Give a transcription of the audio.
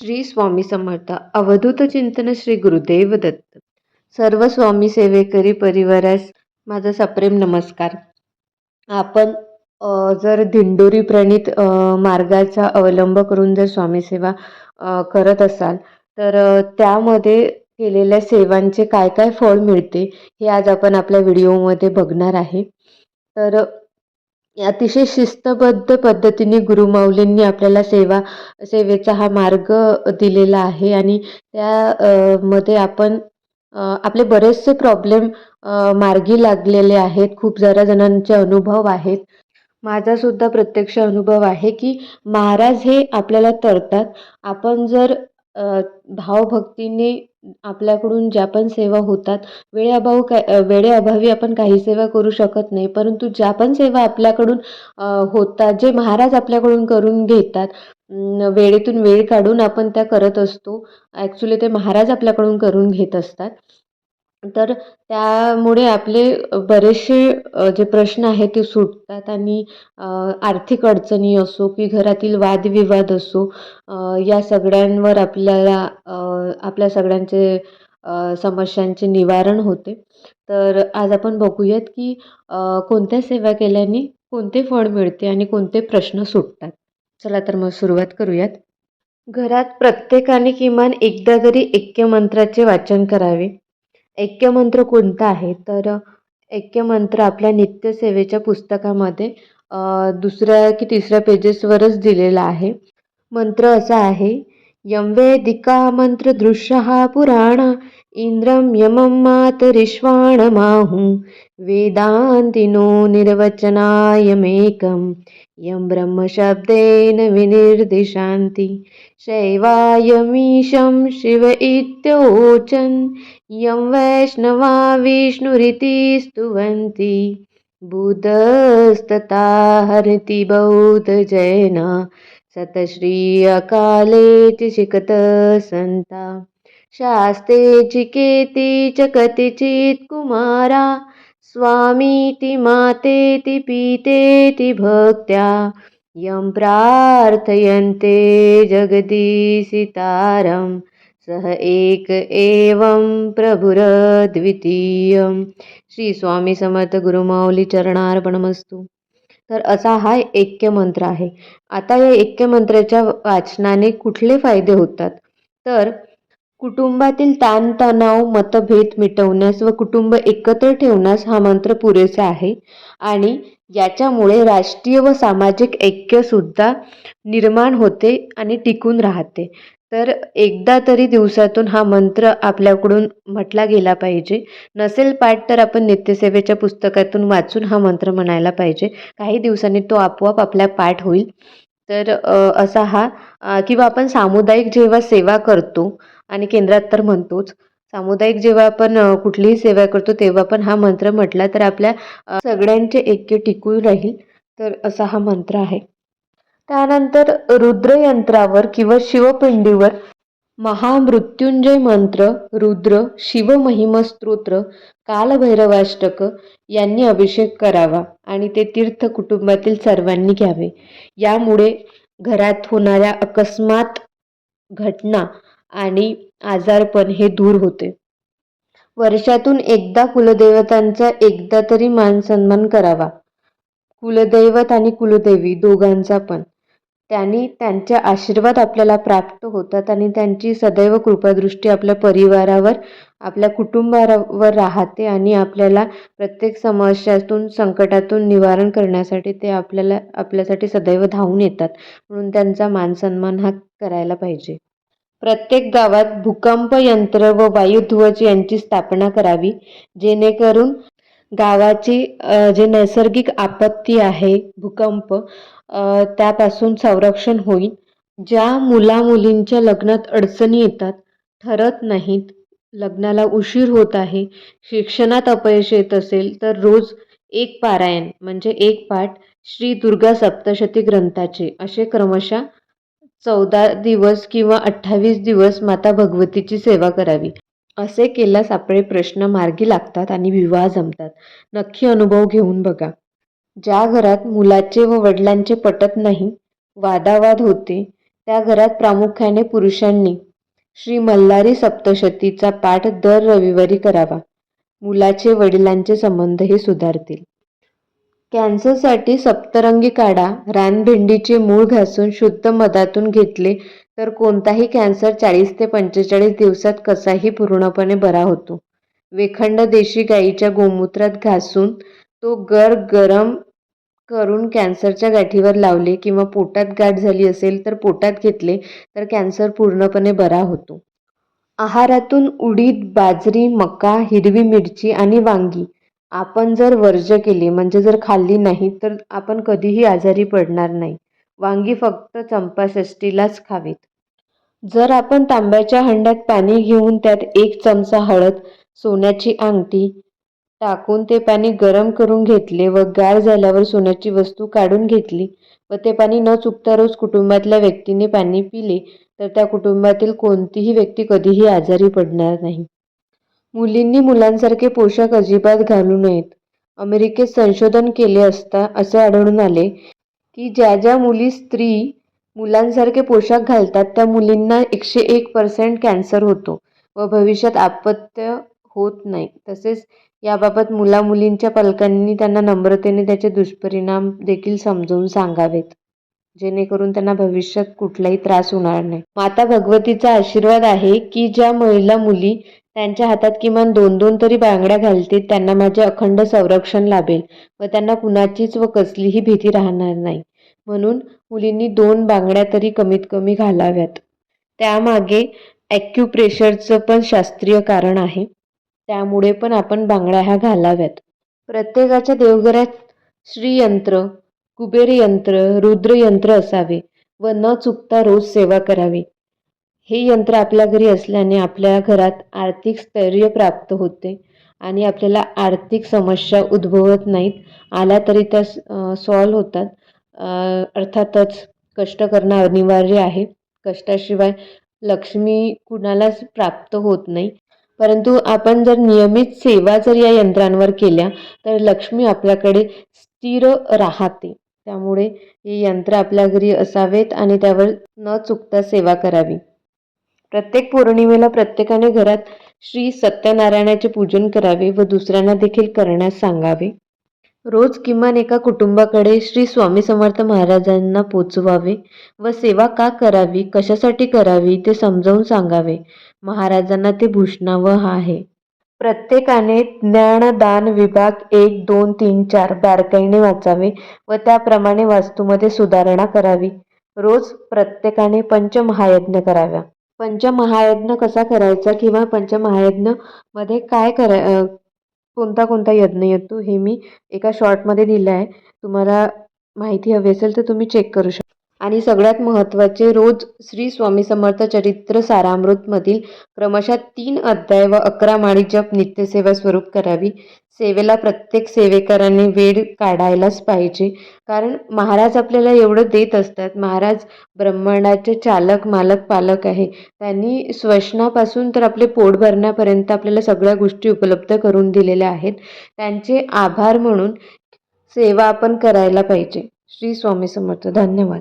श्री स्वामी समर्थ. अवधूत चिंतन श्री गुरुदेव दत्त. सर्व स्वामी सेवेकरी परिवारास माझा सप्रेम नमस्कार. आपण जर दिंडोरी प्रणित मार्गाचा अवलंब करून जर स्वामी सेवा करत असाल तर त्यामध्ये केलेल्या सेवांचे काय काय फळ मिळते हे आज आपण आपल्या व्हिडिओमध्ये बघणार आहे. तर अतिशय शिस्तबद्ध पद्धतीने गुरुमाऊलींनी आपल्याला सेवा सेवेचा हा मार्ग दिलेला आहे. आणि त्या मध्ये आपण आपले बरेचसे प्रॉब्लेम मार्गी लागलेले आहेत. खूप जरा जणांचे अनुभव आहेत. माझासुद्धा प्रत्यक्ष अनुभव आहे की महाराज हे आपल्याला तरतात. आपण जर भावभक्तीने आपल्याकडून ज्या पण सेवा होतात वेळेअभाव काय वेळेअभावी आपण काही सेवा करू शकत नाही. परंतु ज्या पण सेवा आपल्याकडून होतात जे महाराज आपल्याकडून करून घेतात वेळेतून वेळ काढून आपण त्या करत असतो. ॲक्च्युली ते महाराज आपल्याकडून करून घेत असतात. तर त्यामुळे आपले बरेचसे जे प्रश्न आहेत ते सुटतात आणि आर्थिक अडचणी असो की घरातील वादविवाद असो या सगळ्यांवर आपल्याला आपल्या सगळ्यांचे समस्यांचे निवारण होते. तर आज आपण बघूयात की कोणत्या सेवा केल्याने कोणते फळ मिळते आणि कोणते प्रश्न सुटतात. चला तर मग सुरुवात करूयात. घरात प्रत्येकाने किमान एकदा तरी ऐक्यमंत्राचे वाचन करावे ऐक्यमंत्र कोणता आहे? तर ऐक्यमंत्र आपल्या नित्यसेवेच्या पुस्तकामध्ये दुसऱ्या की तिसऱ्या पेजेसवरच दिलेला आहे. मंत्र असा आहे यं वेदिका मंत्र दृश्य पुराण इंद्रं यमं मातरिश्वाणमाहु वेदान्तिनो निर्वचनायमेकं यं ब्रह्मशब्देन विनिर्दिशान्ति शैवायमीशं शिव इत्योचन् यं वैष्णवा विष्णुरिति स्तुवन्ति। बुधस्तता हरति बौद्धजैन सतश्री अकाले च शिखत संता शास्ते चिकेति च कतिचित् कुमारा। स्वामीति मातेति पीतेति भक्त्या। यं प्रार्थयन्ते जगदीशितारम् सह एक एवं प्रभुरद्वितीय. श्री स्वामी समर्थ गुरुमाऊली चरणार्पणमस्तू. तर असा हा ऐक्यमंत्र आहे. आता या ऐक्यमंत्राच्या वाचनाने कुठले फायदे होतात? तर कुटुंबातील ताणतणाव मतभेद मिटवण्यास व कुटुंब एकत्र ठेवण्यास हा मंत्र पुरेसा आहे आणि याच्यामुळे राष्ट्रीय व सामाजिक ऐक्यसुद्धा निर्माण होते आणि टिकून राहते. तर एकदा तरी दिवसातून हा मंत्र आपल्याकडून म्हटला गेला पाहिजे. नसेल पाठ तर आपण नित्यसेवेच्या पुस्तकातून वाचून हा मंत्र म्हणायला पाहिजे. काही दिवसांनी तो आपोआप आपल्या पाठ होईल. तर असा हा किंवा आपण सामुदायिक जेव्हा सेवा करतो आणि केंद्रात तर म्हणतोच सामुदायिक जेव्हा आपण कुठलीही सेवा करतो तेव्हा पण हा मंत्र म्हटला तर आपल्या सगळ्यांचे ऐक्य टिकून राहील तर असा हा मंत्र आहे. त्यानंतर रुद्रयंत्रावर किंवा शिवपिंडीवर महामृत्युंजय मंत्र रुद्र शिवमहिमस्तोत्र कालभैरवाष्टक यांनी अभिषेक करावा आणि ते तीर्थ कुटुंबातील सर्वांनी घ्यावे. यामुळे घरात होणाऱ्या अकस्मात घटना आणि आजारपण हे दूर होते. वर्षातून एकदा कुलदेवतांचा एकदा तरी मान सन्मान करावा. कुलदैवत आणि कुलदेवी दोघांचा पण. त्यांनी त्यांचे आशीर्वाद आपल्याला प्राप्त होतात आणि त्यांची सदैव कृपादृष्टी आपल्या परिवारावर आपल्या कुटुंबावर राहते आणि आपल्याला प्रत्येक समस्यातून संकटातून निवारण करण्यासाठी ते आपल्याला आपल्यासाठी सदैव धावून येतात. म्हणून त्यांचा मानसन्मान हा करायला पाहिजे. प्रत्येक गावात भूकंप यंत्र व वायुध्वज यांची स्थापना करावी जेणेकरून गावाची जे नैसर्गिक आपत्ती आहे भूकंप त्यापासून संरक्षण होईल. ज्या मुलामुलींच्या लग्नात अडचणी येतात ठरत नाहीत. लग्नाला उशीर होत आहे. शिक्षणात अपयश येत असेल तर रोज एक पारायण म्हणजे एक पाठ श्री दुर्गा सप्तशती ग्रंथाचे. असे क्रमशः चौदा दिवस किंवा अठ्ठावीस दिवस माता भगवतीची सेवा करावी. असे केल्यास आपले प्रश्न मार्गी लागतात आणि विवाह जमतात. नक्की अनुभव घेऊन बघा. ज्या घरात मुलाचे व वडिलांचे पटत नाही वादावाद होते त्या घरात प्रामुख्याने पुरुषांनी. श्री मल्हारी सप्तशतीचा पाठ दर रविवारी करावा. मुलाचे वडिलांचे संबंधही सुधारतील. कॅन्सरसाठी सप्तरंगी काढा रानभेंडीचे मूळ घासून शुद्ध मधातून घेतले तर कोणताही कॅन्सर चाळीस ते पंचेचाळीस दिवसात कसाही पूर्णपणे बरा होतो. वेखंड देशी गाईच्या गोमूत्रात घासून तो गर गरम करून कॅन्सरच्या गाठीवर लावले किंवा पोटात गाठ झाली असेल तर पोटात घेतले तर कॅन्सर पूर्णपणे बरा होतो. आहारातून उडीद बाजरी मका हिरवी मिरची आणि वांगी आपण जर वर्ज्य केले म्हणजे जर खाल्ली नाही तर आपण कधीही आजारी पडणार नाही. वांगी फक्त चंपाषष्टीलाच खावीत. जर आपण तांब्याच्या हंड्यात पाणी घेऊन त्यात एक चमचा हळद सोन्याची अंगठी टाकून ते पाणी गरम करून घेतले व गार झाल्यावर सोन्याची वस्तू काढून घेतली व ते पाणी न चुकता रोज कुटुंबातल्या व्यक्तीने पाणी पिले तर त्या कुटुंबातील कोणतीही व्यक्ती कधीही आजारी पडणार नाही. मुलींनी मुलांसारखे पोशाख अजिबात घालू नयेत. अमेरिकेत संशोधन केले असता असे आढळून आले की ज्या ज्या मुली स्त्री मुलांसारखे पोशाख घालतात त्या मुलींना एकशे एक पर्सेंट कॅन्सर होतो व भविष्यात आपत्य होत नाही. तसेच याबाबत मुलामुलींच्या पालकांनी त्यांना नम्रतेने त्याचे दुष्परिणाम देखील समजवून सांगावेत. जेणेकरून त्यांना भविष्यात कुठलाही त्रास होणार नाही. माता भगवतीचा आशीर्वाद आहे की ज्या महिला मुली त्यांच्या हातात किमान दोन दोन तरी बांगड्या घालतील त्यांना माझे अखंड संरक्षण लाभेल व त्यांना कुणाचीच व कसलीही भीती राहणार नाही. म्हणून मुलींनी दोन बांगड्या तरी कमीत कमी घालाव्यात. त्यामागे ॲक्युप्रेशरचं पण शास्त्रीय कारण आहे. त्यामुळे पण आपण बांगड्या ह्या घालाव्यात. प्रत्येकाच्या देवघरात श्रीयंत्र कुबेर यंत्र रुद्रयंत्र असावे व न चुकता रोज सेवा करावी. हे यंत्र आपल्या घरी असल्याने आपल्या घरात आर्थिक स्थैर्य प्राप्त होते आणि आपल्याला आर्थिक समस्या उद्भवत नाहीत आल्या तरी त्या सॉल्व होतात. अर्थातच कष्ट करणं अनिवार्य आहे. कष्टाशिवाय लक्ष्मी कुणालाच प्राप्त होत नाही. परंतु आपण जर नियमित सेवा जर या यंत्रांवर केल्या तर लक्ष्मी आपल्याकडे स्थिर राहते. त्यामुळे हे यंत्र आपल्या घरी असावेत आणि त्यावर न चुकता सेवा करावी. प्रत्येक पौर्णिमेला प्रत्येकाने घरात श्री सत्यनारायणाचे पूजन करावे व दुसऱ्यांना देखील करण्यास सांगावे. रोज किमान एका कुटुंबाकडे श्री स्वामी समर्थ महाराजांना पोचवावे व सेवा का करावी कशासाठी करावी ते समजावून सांगावे. महाराजांना ते भूषणावं आहे. प्रत्येकाने ज्ञानदान विभाग एक दोन तीन चार बारकाईने वाचावे व त्याप्रमाणे वास्तूमध्ये सुधारणा करावी. रोज प्रत्येकाने पंचमहायज्ञ कराव्या. पंचमहायज्ञ कसा करायचा किंवा पंचमहायज्ञमध्ये काय करा कोणता कोणता यज्ञ येतो हे मी एका शॉर्टमध्ये दिलं आहे तुम्हाला माहिती हवी असेल तर तुम्ही चेक करू शकता. आणि सगळ्यात महत्त्वाचे रोज श्री स्वामी समर्थ चरित्र सारामृतमधील क्रमशः तीन अध्याय व अकरा माळी जप नित्यसेवा स्वरूप करावी. सेवेला प्रत्येक सेवेकरांनी वेळ काढायलाच पाहिजे. कारण महाराज आपल्याला एवढं देत असतात. महाराज ब्रह्मांडाचे चालक मालक पालक आहे. त्यांनी श्वसनापासून तर आपले पोट भरण्यापर्यंत आपल्याला सगळ्या गोष्टी उपलब्ध करून दिलेल्या आहेत. त्यांचे आभार म्हणून सेवा आपण करायला पाहिजे. श्री स्वामी समर्थ धन्यवाद.